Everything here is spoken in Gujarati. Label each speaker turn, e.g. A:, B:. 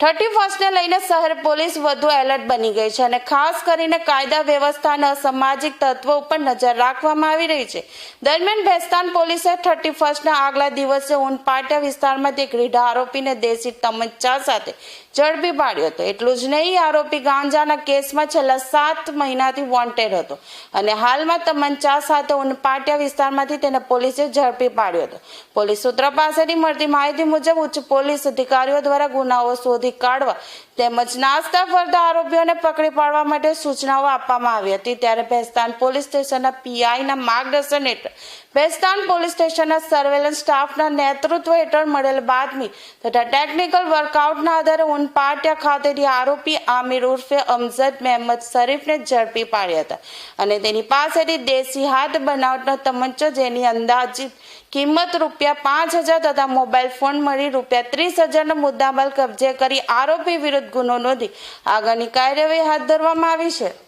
A: થર્ટી ફર્સ્ટને લઈને શહેર પોલીસ વધુ એલર્ટ બની ગઈ છે અને ખાસ કરીને કાયદા વ્યવસ્થા અને અસામાજિક તત્વો ઉપર નજર રાખવામાં આવી રહી છે. દરમિયાન ભેસ્તાન પોલીસે થર્ટી ફર્સ્ટના આગલા દિવસે ઉનપાટિયા વિસ્તારમાંથી એક રીઢા આરોપીને દેશી તમંચા સાથે ઝડપી પાડ્યો હતો. એટલું જ નહીં આરોપી ગાંજાના કેસમાં છેલ્લા સાત મહિનાથી વોન્ટેડ હતો અને હાલમાં તમંચા સાથે ઉનપાટિયા વિસ્તારમાંથી તેને પોલીસે ઝડપી પાડ્યો હતો. પોલીસ સૂત્ર પાસેથી મળતી માહિતી મુજબ ઉચ્ચ પોલીસ અધિકારીઓ દ્વારા ગુનાઓ શોધી કાઢવા તેમજ નાસ્તા ફરતા આરોપીઓને પકડી પાડવા માટે સૂચનાઓ આપવામાં આવી હતી. ત્યારે ભેસ્તાન પોલીસ સ્ટેશનના પીઆઈના માર્ગદર્શન હેઠળ ભેસ્તાન પોલીસ સ્ટેશનના સર્વેલન્સ સ્ટાફના નેતૃત્વ હેઠળ મળેલ બાતમી તથા ટેકનિકલ વર્કઆઉટના આધારે ઉનપાટિયા ખાતેથી આરોપી આમિર ઉર્ફે અમઝદ મહેમદ શરીફને ઝડપી પાડ્યા હતા અને તેની પાસેથી દેશી હાથ બનાવટનો તમંચો જેની અંદાજિત કિંમત રૂપિયા પાંચ હજાર તથા મોબાઈલ ફોન મળી રૂપિયા ત્રીસ હજારનો મુદ્દામાલ કબજે કરી આરોપી વિરુદ્ધ ગુનો નોંધી આગળની કાર્યવાહી હાથ ધરવામાં આવી છે.